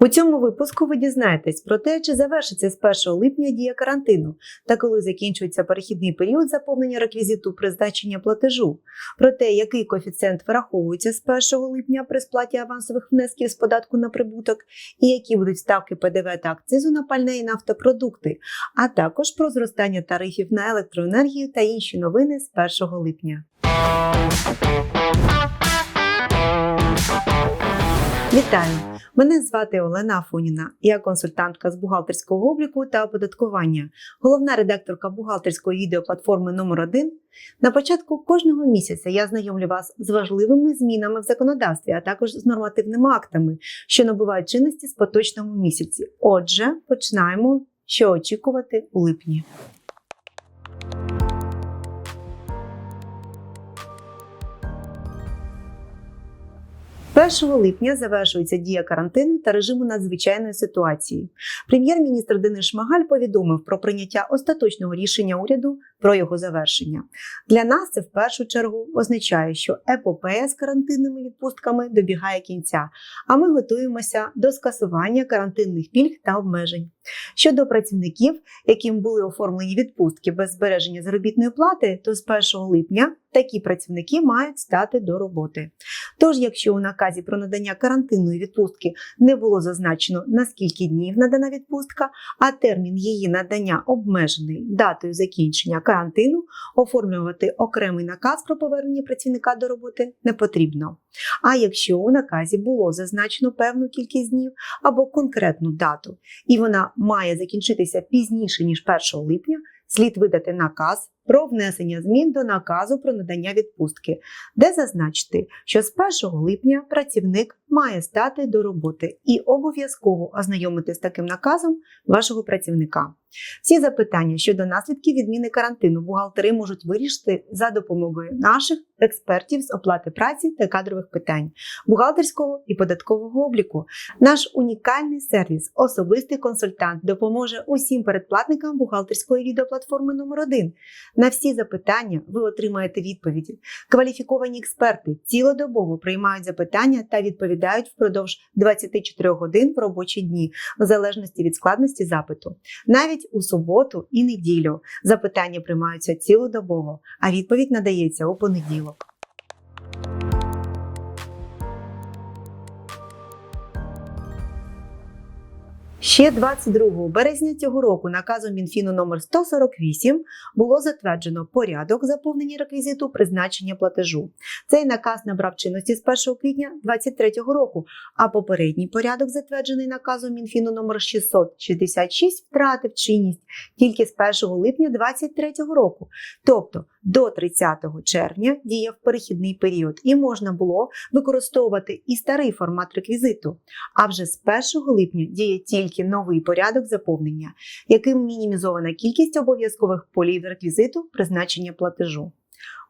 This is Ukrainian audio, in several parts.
У цьому випуску ви дізнаєтесь про те, чи завершиться з 1 липня дія карантину та коли закінчується перехідний період заповнення реквізиту призначення платежу, про те, який коефіцієнт вираховується з 1 липня при сплаті авансових внесків з податку на прибуток, і які будуть ставки ПДВ та акцизу на пальне і нафтопродукти, а також про зростання тарифів на електроенергію та інші новини з 1 липня. Вітаю! Мене звати Олена Афоніна. Я консультантка з бухгалтерського обліку та оподаткування, головна редакторка бухгалтерської відеоплатформи номер 1 На початку кожного місяця я знайомлю вас з важливими змінами в законодавстві, а також з нормативними актами, що набувають чинності з поточному місяці. Отже, починаємо, що очікувати у липні. 1 липня завершується дія карантину та режиму надзвичайної ситуації. Прем'єр-міністр Денис Шмагаль повідомив про прийняття остаточного рішення уряду про його завершення. Для нас це в першу чергу означає, що епопея з карантинними відпустками добігає кінця, а ми готуємося до скасування карантинних пільг та обмежень. Щодо працівників, яким були оформлені відпустки без збереження заробітної плати, то з 1 липня такі працівники мають стати до роботи. Тож, якщо у наказі про надання карантинної відпустки не було зазначено на скільки днів надана відпустка, а термін її надання обмежений датою закінчення карантину, оформлювати окремий наказ про повернення працівника до роботи не потрібно. А якщо у наказі було зазначено певну кількість днів або конкретну дату, і вона має закінчитися пізніше ніж 1 липня, слід видати наказ про внесення змін до наказу про надання відпустки, де зазначити, що з 1 липня працівник має стати до роботи і обов'язково ознайомити з таким наказом вашого працівника. Всі запитання щодо наслідків відміни карантину бухгалтери можуть вирішити за допомогою наших експертів з оплати праці та кадрових питань, бухгалтерського і податкового обліку. Наш унікальний сервіс, особистий консультант, допоможе усім передплатникам бухгалтерської відеоплатформи номер 1 На всі запитання ви отримаєте відповіді. Кваліфіковані експерти цілодобово приймають запитання та відповідають впродовж 24 годин в робочі дні, в залежності від складності запиту. Навіть у суботу і неділю запитання приймаються цілодобово, а відповідь надається у понеділок. Ще 22 березня цього року наказом Мінфіну номер 148 було затверджено порядок заповнення реквізиту призначення платежу. Цей наказ набрав чинності з 1 квітня 2023 року, а попередній порядок, затверджений наказом Мінфіну номер 666, втратив чинність тільки з 1 липня 2023 року. Тобто до 30 червня діяв перехідний період, і можна було використовувати і старий формат реквізиту. А вже з 1 липня діє тільки новий порядок заповнення, яким мінімізована кількість обов'язкових полів реквізиту призначення платежу.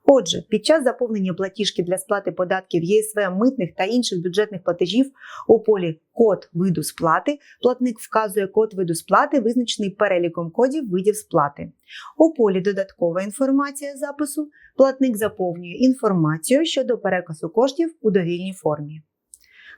Отже, під час заповнення платіжки для сплати податків ЄСВ, митних та інших бюджетних платежів у полі Код виду сплати платник вказує код виду сплати, визначений переліком кодів видів сплати. У полі Додаткова інформація запису платник заповнює інформацію щодо переказу коштів у довільній формі.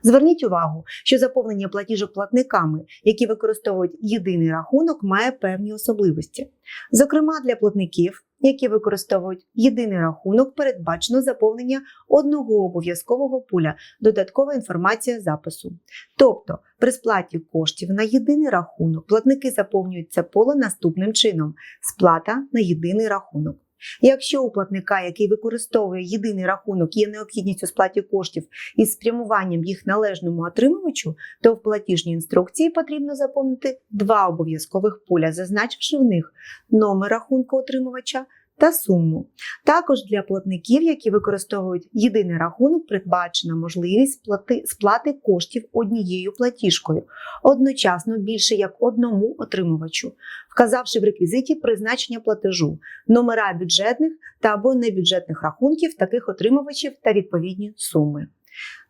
Зверніть увагу, що заповнення платіжок платниками, які використовують єдиний рахунок, має певні особливості. Зокрема, для платників, які використовують єдиний рахунок, передбачено заповнення одного обов'язкового пуля, додаткова інформація запису. Тобто, при сплаті коштів на єдиний рахунок платники заповнюють це поле наступним чином: сплата на єдиний рахунок. Якщо у платника, який використовує єдиний рахунок, є необхідність у сплаті коштів із спрямуванням їх належному отримувачу, то в платіжній інструкції потрібно заповнити два обов'язкових поля, зазначивши в них номер рахунку отримувача та суму. Також для платників, які використовують єдиний рахунок, передбачена можливість сплати, сплати коштів однією платіжкою, одночасно більше як одному отримувачу, вказавши в реквізиті призначення платежу, номера бюджетних та або небюджетних рахунків таких отримувачів та відповідні суми.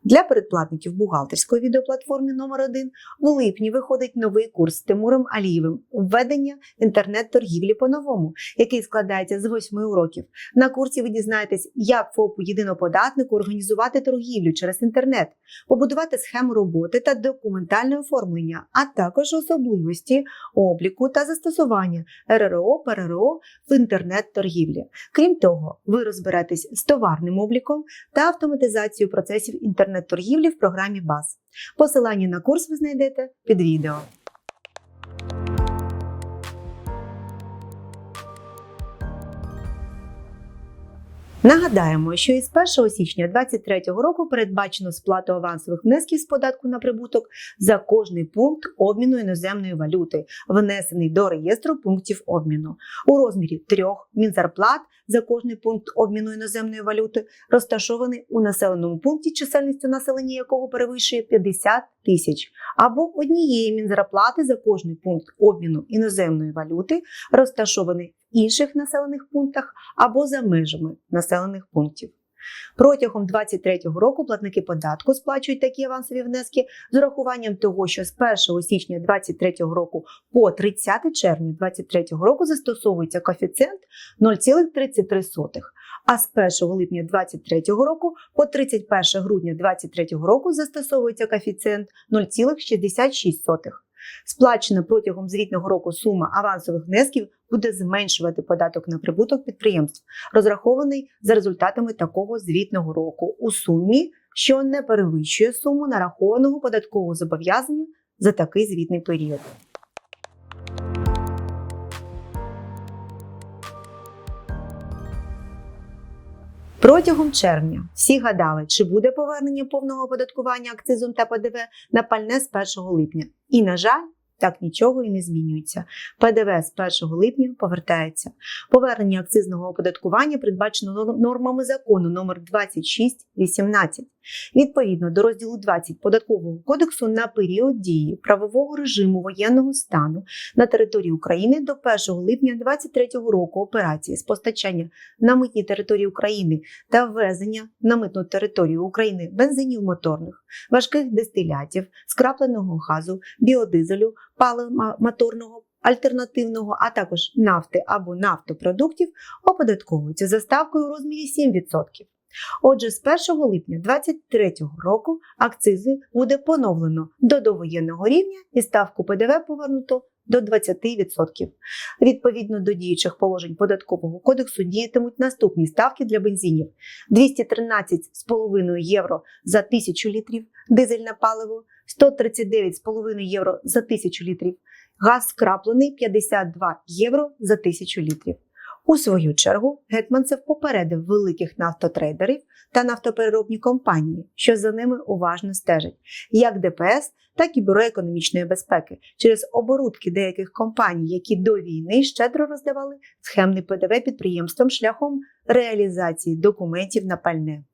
Для передплатників бухгалтерської відеоплатформи номер 1 в липні виходить новий курс з Тимуром Алієвим введення інтернет-торгівлі по-новому, який складається з 8 уроків. На курсі ви дізнаєтесь, як ФОПу єдиноподатнику організувати торгівлю через інтернет, побудувати схему роботи та документальне оформлення, а також особливості обліку та застосування РРО, ПРРО в інтернет-торгівлі. Крім того, ви розберетесь з товарним обліком та автоматизацією процесів інтернет-торгівлі в програмі БАС. Посилання на курс ви знайдете під відео. Нагадаємо, що із 1 січня 2023 року передбачено сплату авансових внесків з податку на прибуток за кожний пункт обміну іноземної валюти, внесений до реєстру пунктів обміну. У розмірі трьох мінзарплат за кожний пункт обміну іноземної валюти, розташований у населеному пункті, чисельністю населення якого перевищує 50 тисяч, або однієї мінзарплати за кожний пункт обміну іноземної валюти, розташований інших населених пунктах або за межами населених пунктів. Протягом 2023 року платники податку сплачують такі авансові внески з урахуванням того, що з 1 січня 2023 року по 30 червня 2023 року застосовується коефіцієнт 0,33, а з 1 липня 2023 року по 31 грудня 2023 року застосовується коефіцієнт 0,66. Сплачена протягом звітного року сума авансових внесків буде зменшувати податок на прибуток підприємств, розрахований за результатами такого звітного року у сумі, що не перевищує суму нарахованого податкового зобов'язання за такий звітний період. Протягом червня всі гадали, чи буде повернення повного оподаткування акцизом та ПДВ на пальне з 1 липня. І, на жаль, так нічого і не змінюється. ПДВ з 1 липня повертається. Повернення акцизного оподаткування передбачено нормами закону номер 2618. Відповідно до розділу 20 податкового кодексу на період дії правового режиму воєнного стану на території України до 1 липня 2023 року операції з постачання на митній території України та ввезення на митну територію України бензинів моторних, важких дистилятів, скрапленого газу, біодизелю, палива моторного. Альтернативного, а також нафти або нафтопродуктів оподатковуються за ставкою у розмірі 7%. Отже, з 1 липня 2023 року акцизи буде поновлено до довоєнного рівня і ставку ПДВ повернуто до 20%. Відповідно до діючих положень податкового кодексу діятимуть наступні ставки для бензинів: 213,5 євро за 1000 літрів дизельне паливо, 139,5 євро за 1000 літрів, газ скраплений 52 євро за 1000 літрів. У свою чергу Гетманцев попередив великих нафтотрейдерів та нафтопереробні компанії, що за ними уважно стежать, як ДПС, так і Бюро економічної безпеки через оборудки деяких компаній, які до війни щедро роздавали схемний ПДВ підприємствам шляхом реалізації документів на пальне.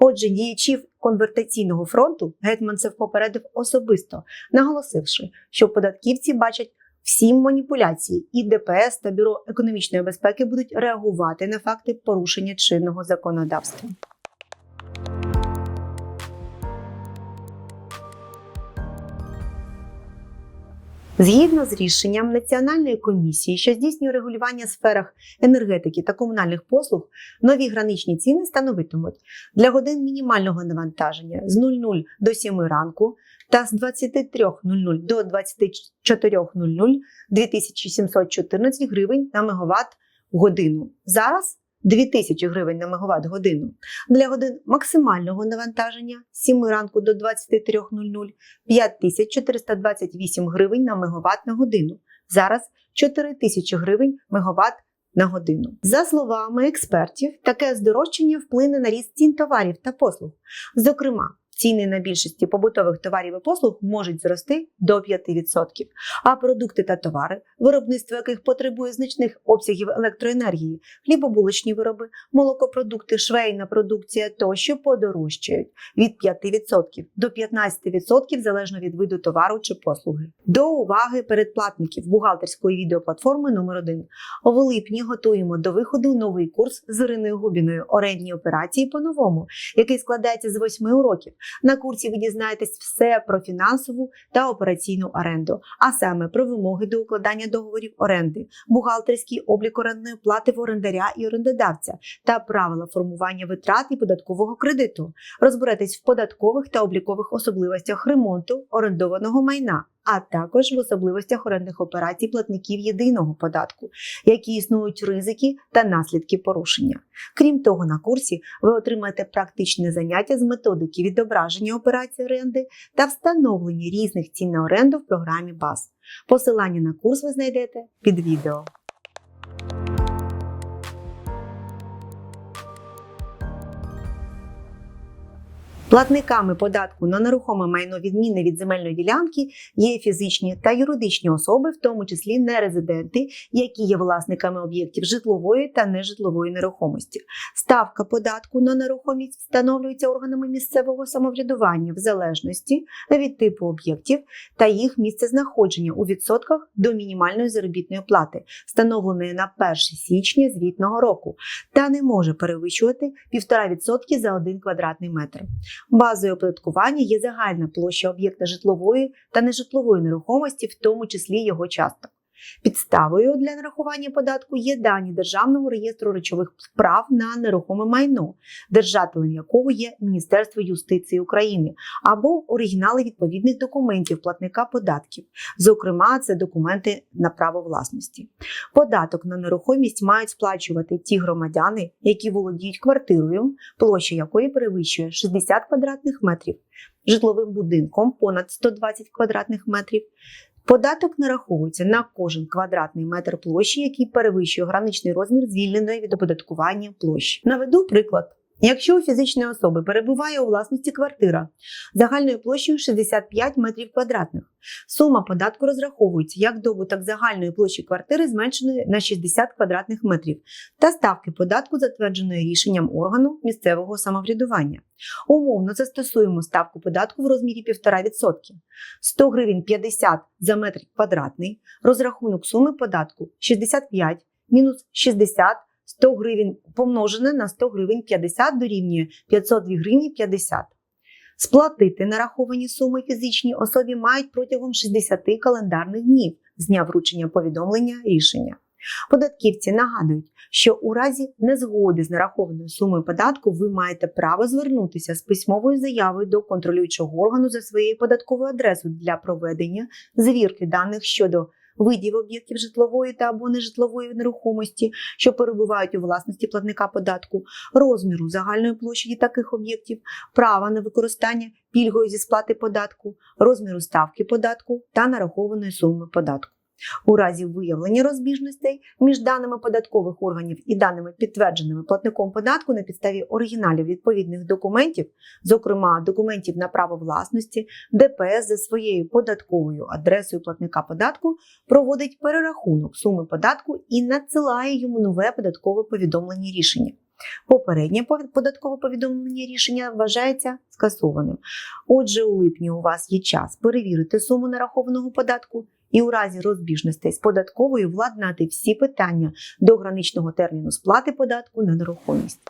Отже, діячів конвертаційного фронту Гетманцев попередив особисто, наголосивши, що податківці бачать всі маніпуляції, і ДПС та Бюро економічної безпеки будуть реагувати на факти порушення чинного законодавства. Згідно з рішенням Національної комісії, що здійснює регулювання в сферах енергетики та комунальних послуг, нові граничні ціни становитимуть для годин мінімального навантаження з 00 до 7 ранку та з 23.00 до 24.00 2714 гривень на мегаватт годину. Зараз 2000 гривень на мегаватт годину. Для годин максимального навантаження з 7 ранку до 23.00 5428 гривень на мегаватт на годину. Зараз 4000 гривень мегаватт на годину. За словами експертів, таке здорожчання вплине на ріст цін товарів та послуг. Зокрема, ціни на більшості побутових товарів і послуг можуть зрости до 5%, а продукти та товари, виробництво яких потребує значних обсягів електроенергії, хлібобулочні вироби, молокопродукти, швейна продукція тощо подорожчають від 5% до 15% залежно від виду товару чи послуги. До уваги передплатників бухгалтерської відеоплатформи номер 1 У липні готуємо до виходу новий курс з Іриною Губіною орендні операції по-новому, який складається з 8 уроків. На курсі ви дізнаєтесь все про фінансову та операційну оренду, а саме про вимоги до укладання договорів оренди, бухгалтерський облік орендної плати в орендаря і орендодавця та правила формування витрат і податкового кредиту. Розберетесь в податкових та облікових особливостях ремонту орендованого майна. А також в особливостях орендних операцій платників єдиного податку, які існують ризики та наслідки порушення. Крім того, на курсі ви отримаєте практичне заняття з методики відображення операцій оренди та встановлення різних цін на оренду в програмі БАС. Посилання на курс ви знайдете під відео. Платниками податку на нерухоме майно відмінне від земельної ділянки є фізичні та юридичні особи, в тому числі нерезиденти, які є власниками об'єктів житлової та нежитлової нерухомості. Ставка податку на нерухомість встановлюється органами місцевого самоврядування в залежності від типу об'єктів та їх місцезнаходження у відсотках до мінімальної заробітної плати, встановленої на 1 січня звітного року, та не може перевищувати 1,5% за 1 квадратний метр. Базою оподаткування є загальна площа об'єкта житлової та нежитлової нерухомості, в тому числі його часток. Підставою для нарахування податку є дані Державного реєстру речових прав на нерухоме майно, держателем якого є Міністерство юстиції України, або оригінали відповідних документів платника податків, зокрема, це документи на право власності. Податок на нерухомість мають сплачувати ті громадяни, які володіють квартирою, площа якої перевищує 60 квадратних метрів, житловим будинком понад 120 квадратних метрів. Податок нараховується на кожен квадратний метр площі, який перевищує граничний розмір звільненої від оподаткування площі. Наведу приклад. Якщо у фізичної особи перебуває у власності квартира загальною площею 65 метрів квадратних, сума податку розраховується як добуток загальної площі квартири зменшеної на 60 квадратних метрів та ставки податку, затвердженої рішенням органу місцевого самоврядування. Умовно застосуємо ставку податку в розмірі 1,5%. 100 гривень 50 за метр квадратний, розрахунок суми податку 65 мінус 60 100 гривень помножене на 100 гривень 50 дорівнює 502 гривні 50. Сплатити нараховані суми фізичній особі мають протягом 60 календарних днів з дня вручення повідомлення рішення. Податківці нагадують, що у разі незгоди з нарахованою сумою податку ви маєте право звернутися з письмовою заявою до контролюючого органу за своєю податковою адресою для проведення звірки даних щодо видів об'єктів житлової та або нежитлової нерухомості, що перебувають у власності платника податку, розміру загальної площі таких об'єктів, права на використання пільгою зі сплати податку, розміру ставки податку та нарахованої суми податку. У разі виявлення розбіжностей між даними податкових органів і даними підтвердженими платником податку на підставі оригіналів відповідних документів, зокрема документів на право власності, ДПС за своєю податковою адресою платника податку проводить перерахунок суми податку і надсилає йому нове податкове повідомлення рішення. Попереднє податкове повідомлення рішення вважається скасованим. Отже, у липні у вас є час перевірити суму нарахованого податку і у разі розбіжностей з податковою владнати всі питання до граничного терміну сплати податку на нерухомість.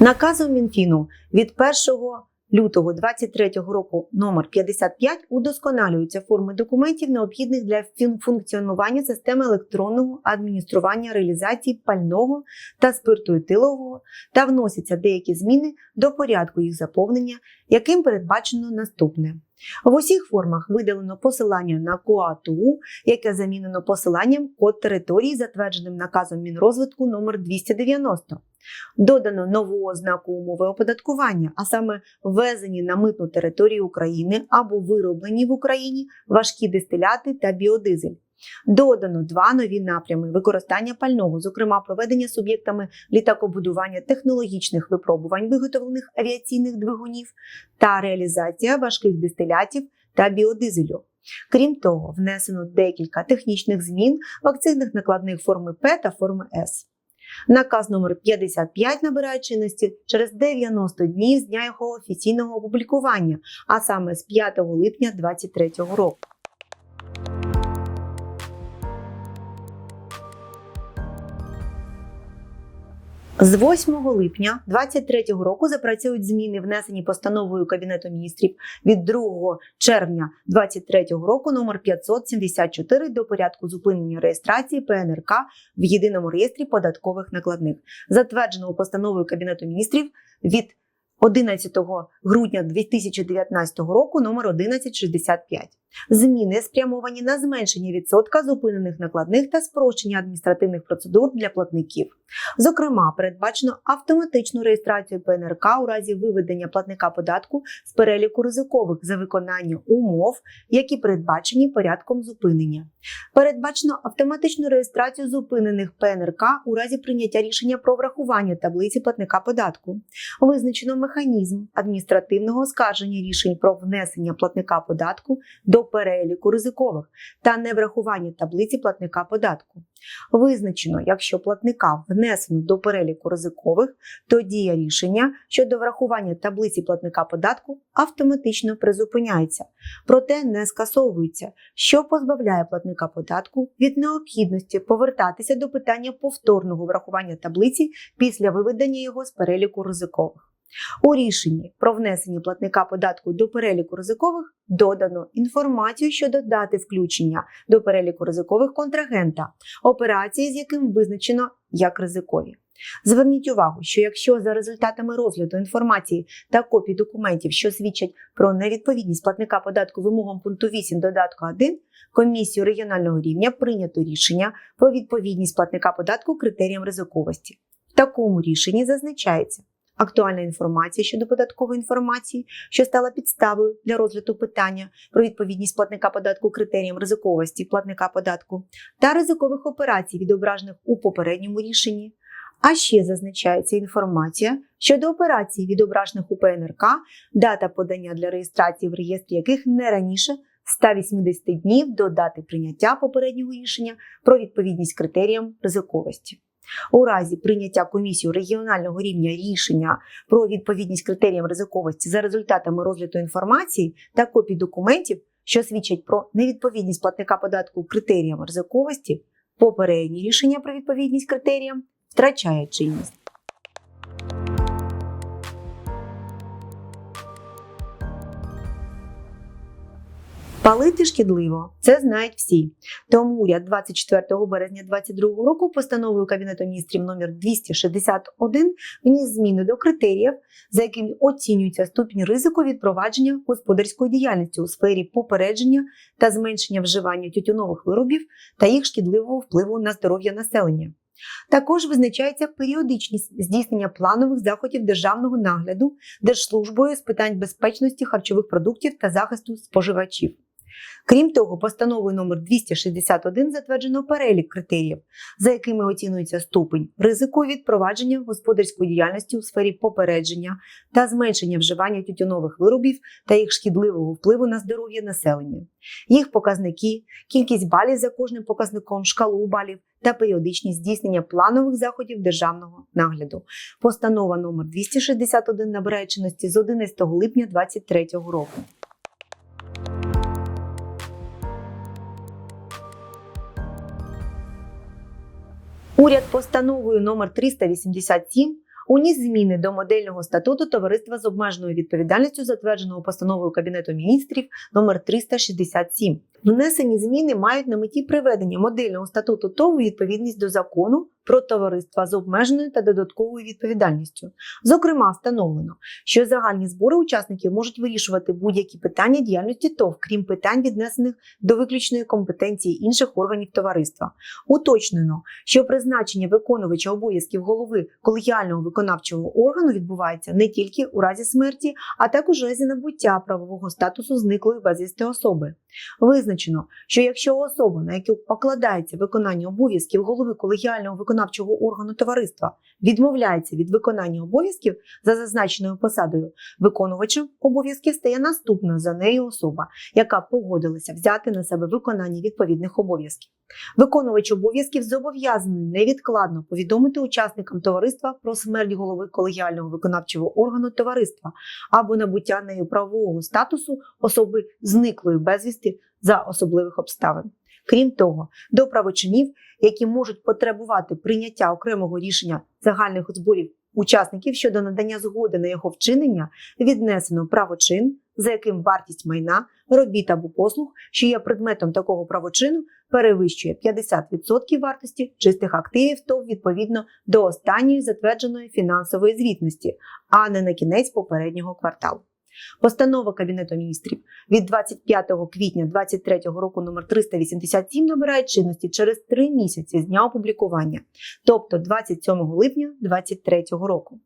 Наказом Мінфіну від 1 лютого 2023 року номер 55 удосконалюються форми документів, необхідних для функціонування системи електронного адміністрування реалізації пального та спирту етилового та вносяться деякі зміни до порядку їх заповнення, яким передбачено наступне. В усіх формах видалено посилання на КОАТУ, яке замінено посиланням код території, затвердженим наказом Мінрозвитку номер 290 Додано нову ознаку умови оподаткування, а саме ввезені на митну територію України або вироблені в Україні важкі дистиляти та біодизель. Додано два нові напрями використання пального, зокрема проведення суб'єктами літакобудування технологічних випробувань виготовлених авіаційних двигунів та реалізація важких дистилятів та біодизелю. Крім того, внесено декілька технічних змін в акцизних накладних форми П та форми С. Наказ номер 55 набирає чинності через 90 днів з дня його офіційного опублікування, а саме з 5 липня 2023 року. З 8 липня 2023 року запрацюють зміни, внесені постановою Кабінету міністрів від 2 червня 2023 року номер 574 до порядку зупинення реєстрації ПНРК в єдиному реєстрі податкових накладних, затвердженого постановою Кабінету міністрів від 11 грудня 2019 року номер 1165. Зміни спрямовані на зменшення відсотка зупинених накладних та спрощення адміністративних процедур для платників. Зокрема, передбачено автоматичну реєстрацію ПНРК у разі виведення платника податку з переліку ризикових за виконання умов, які передбачені порядком зупинення. Передбачено автоматичну реєстрацію зупинених ПНРК у разі прийняття рішення про врахування таблиці платника податку. Визначено механізм адміністративного оскарження рішень про внесення платника податку до переліку ризикових та неврахування таблиці платника податку. Визначено, якщо платника внесено до переліку ризикових, то дія рішення щодо врахування таблиці платника податку автоматично призупиняється, проте не скасовується, що позбавляє платника податку від необхідності повертатися до питання повторного врахування таблиці після виведення його з переліку ризикових. У рішенні про внесення платника податку до переліку ризикових додано інформацію щодо дати включення до переліку ризикових контрагента, операції з яким визначено як ризикові. Зверніть увагу, що якщо за результатами розгляду інформації та копій документів, що свідчать про невідповідність платника податку вимогам пункту 8 додатку 1, комісію регіонального рівня прийнято рішення про відповідність платника податку критеріям ризиковості. В такому рішенні зазначається актуальна інформація щодо податкової інформації, що стала підставою для розгляду питання про відповідність платника податку критеріям ризиковості платника податку та ризикових операцій, відображених у попередньому рішенні. А ще зазначається інформація щодо операцій, відображених у ПНРК, дата подання для реєстрації в реєстрі яких не раніше 180 днів до дати прийняття попереднього рішення про відповідність критеріям ризиковості. У разі прийняття комісією регіонального рівня рішення про відповідність критеріям ризиковості за результатами розгляду інформації та копій документів, що свідчать про невідповідність платника податку критеріям ризиковості, попереднє рішення про відповідність критеріям втрачає чинність. Палити шкідливо, це знають всі. Тому уряд 24 березня 2022 року постановою Кабінету міністрів номер 261 вніс зміни до критеріїв, за якими оцінюється ступінь ризику від провадження господарської діяльності у сфері попередження та зменшення вживання тютюнових виробів та їх шкідливого впливу на здоров'я населення. Також визначається періодичність здійснення планових заходів державного нагляду Держслужбою з питань безпечності харчових продуктів та захисту споживачів. Крім того, постановою номер 261 затверджено перелік критеріїв, за якими оцінюється ступень ризику від провадження господарської діяльності у сфері попередження та зменшення вживання тютюнових виробів та їх шкідливого впливу на здоров'я населення, їх показники, кількість балів за кожним показником, шкалу балів та періодичність здійснення планових заходів державного нагляду. Постанова номер 261 набирає чинності з 11 липня 2023 року. Уряд постановою номер 387 уніс зміни до модельного статуту товариства з обмеженою відповідальністю, затвердженого постановою Кабінету міністрів номер 367. Внесені зміни мають на меті приведення модельного статуту ТОВ у відповідність до закону про товариства з обмеженою та додатковою відповідальністю. Зокрема, встановлено, що загальні збори учасників можуть вирішувати будь-які питання діяльності ТОВ, крім питань, віднесених до виключної компетенції інших органів товариства. Уточнено, що призначення виконувача обов'язків голови колегіального виконавчого органу відбувається не тільки у разі смерті, а також у разі набуття правового статусу зниклої безвісти особи. Визначено, що якщо особа, на яку покладається виконання обов'язків голови колегіального виконавчого органу товариства, відмовляється від виконання обов'язків за зазначеною посадою, виконувачем обов'язків стає наступна за нею особа, яка погодилася взяти на себе виконання відповідних обов'язків. Виконувач обов'язків зобов'язаний невідкладно повідомити учасникам товариства про смерть голови колегіального виконавчого органу товариства або набуття нею правового статусу особи зниклої безвісти за особливих обставин. Крім того, до правочинів, які можуть потребувати прийняття окремого рішення загальних зборів учасників щодо надання згоди на його вчинення, віднесено правочин, за яким вартість майна, робіт або послуг, що є предметом такого правочину, перевищує 50% вартості чистих активів, то відповідно до останньої затвердженої фінансової звітності, а не на кінець попереднього кварталу. Постанова Кабінету міністрів від 25 квітня 2023 року номер 387 набирає чинності через 3 місяці з дня опублікування, тобто 27 липня 2023 року.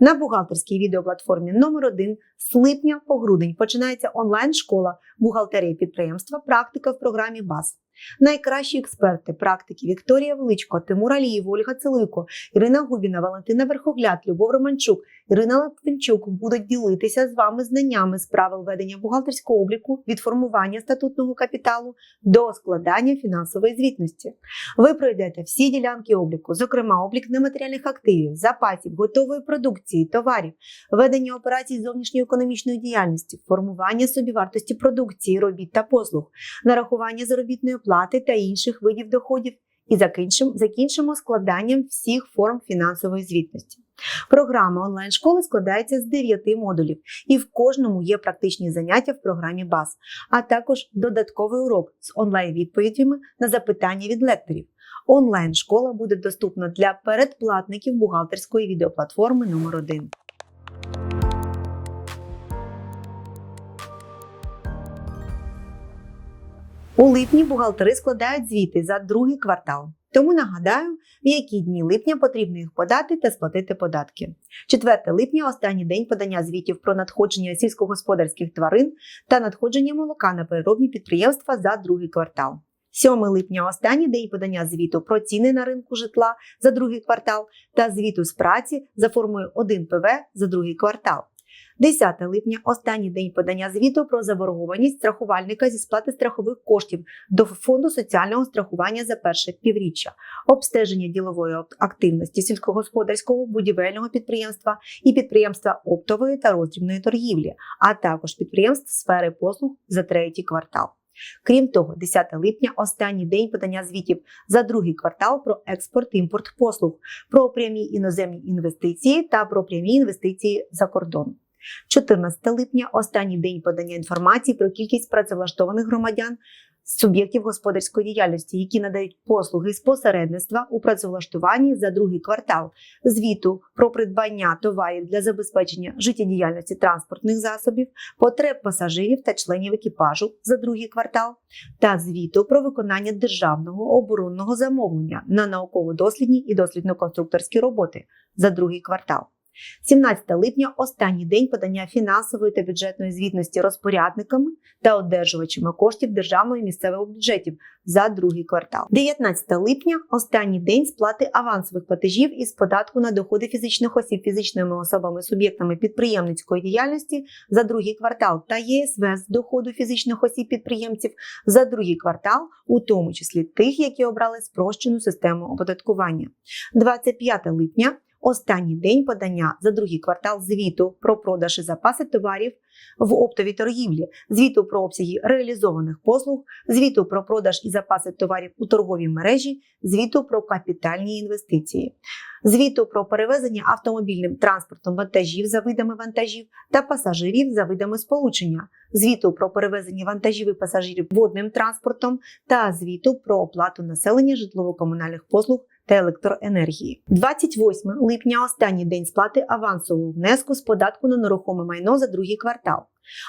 На бухгалтерській відеоплатформі номер 1 з липня по грудень починається онлайн-школа бухгалтерії підприємства Практика в програмі БАС. Найкращі експерти практики Вікторія Величко, Тимур Алієв, Ольга Целуйко, Ірина Губіна, Валентина Верхогляд, Любов Романчук, Ірина Латвинчук будуть ділитися з вами знаннями з правил ведення бухгалтерського обліку від формування статутного капіталу до складання фінансової звітності. Ви пройдете всі ділянки обліку, зокрема облік нематеріальних активів, запасів, готової продукції, товарів, ведення операцій зовнішньої економічної діяльності, формування собівартості продукції, робіт та послуг, нарахування заробітної плати та інших видів доходів. І закінчимо, закінчимо складанням всіх форм фінансової звітності. Програма онлайн-школи складається з 9 модулів, і в кожному є практичні заняття в програмі БАС, а також додатковий урок з онлайн-відповідями на запитання від лекторів. Онлайн-школа буде доступна для передплатників бухгалтерської відеоплатформи номер 1 У липні бухгалтери складають звіти за другий квартал. Тому нагадаю, в які дні липня потрібно їх подати та сплатити податки. 4 липня останній день подання звітів про надходження сільськогосподарських тварин та надходження молока на переробні підприємства за другий квартал. 7 липня останній день подання звіту про ціни на ринку житла за другий квартал та звіту з праці за формою 1 ПВ за другий квартал. 10 липня останній день подання звіту про заборгованість страхувальника зі сплати страхових коштів до фонду соціального страхування за перше півріччя, обстеження ділової активності сільськогосподарського будівельного підприємства і підприємства оптової та роздрібної торгівлі, а також підприємств сфери послуг за третій квартал. Крім того, 10 липня останній день подання звітів за другий квартал про експорт, імпорт послуг, про прямі іноземні інвестиції та про прямі інвестиції за кордон. 14 липня останній день подання інформації про кількість працевлаштованих громадян суб'єктів господарської діяльності, які надають послуги з посередництва у працевлаштуванні за другий квартал, звіту про придбання товарів для забезпечення життєдіяльності транспортних засобів, потреб пасажирів та членів екіпажу за другий квартал, та звіту про виконання державного оборонного замовлення на науково-дослідні і дослідно-конструкторські роботи за другий квартал. 17 липня останній день подання фінансової та бюджетної звітності розпорядниками та одержувачами коштів державного і місцевого бюджетів за другий квартал. 19 липня останній день сплати авансових платежів із податку на доходи фізичних осіб фізичними особами суб'єктами підприємницької діяльності за другий квартал та ЄСВ з доходу фізичних осіб підприємців за другий квартал, у тому числі тих, які обрали спрощену систему оподаткування. 25 липня останній день подання за другий квартал звіту про продаж і запаси товарів в оптовій торгівлі, звіту про обсяги реалізованих послуг, звіту про продаж і запаси товарів у торговій мережі, звіту про капітальні інвестиції, звіту про перевезення автомобільним транспортом вантажів за видами вантажів та пасажирів за видами сполучення, звіту про перевезення вантажів і пасажирів водним транспортом та звіту про оплату населення житлово-комунальних послуг та електроенергії. 28 липня останній день сплати авансового внеску з податку на нерухоме майно за другий квартал,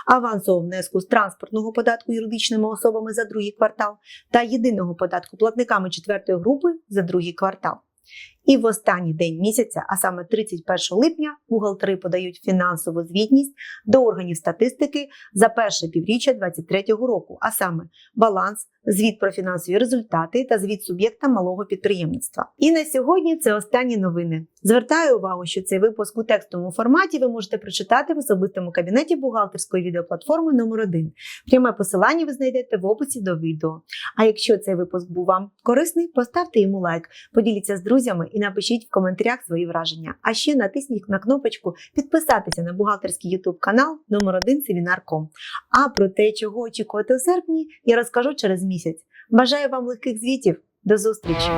авансового внеску з транспортного податку юридичними особами за другий квартал та єдиного податку платниками четвертої групи за другий квартал. І в останній день місяця, а саме 31 липня, бухгалтери подають фінансову звітність до органів статистики за перше півріччя 2023 року, а саме баланс, звіт про фінансові результати та звіт суб'єкта малого підприємництва. І на сьогодні це останні новини. Звертаю увагу, що цей випуск у текстовому форматі ви можете прочитати в особистому кабінеті бухгалтерської відеоплатформи номер 1 Пряме посилання ви знайдете в описі до відео. А якщо цей випуск був вам корисний, поставте йому лайк, поділіться з друзями і напишіть в коментарях свої враження. А ще натисніть на кнопочку підписатися на бухгалтерський YouTube канал номер 1 Семінар.ком. А про те, чого очікувати у серпні, я розкажу через місяць. Бажаю вам легких звітів. До зустрічі!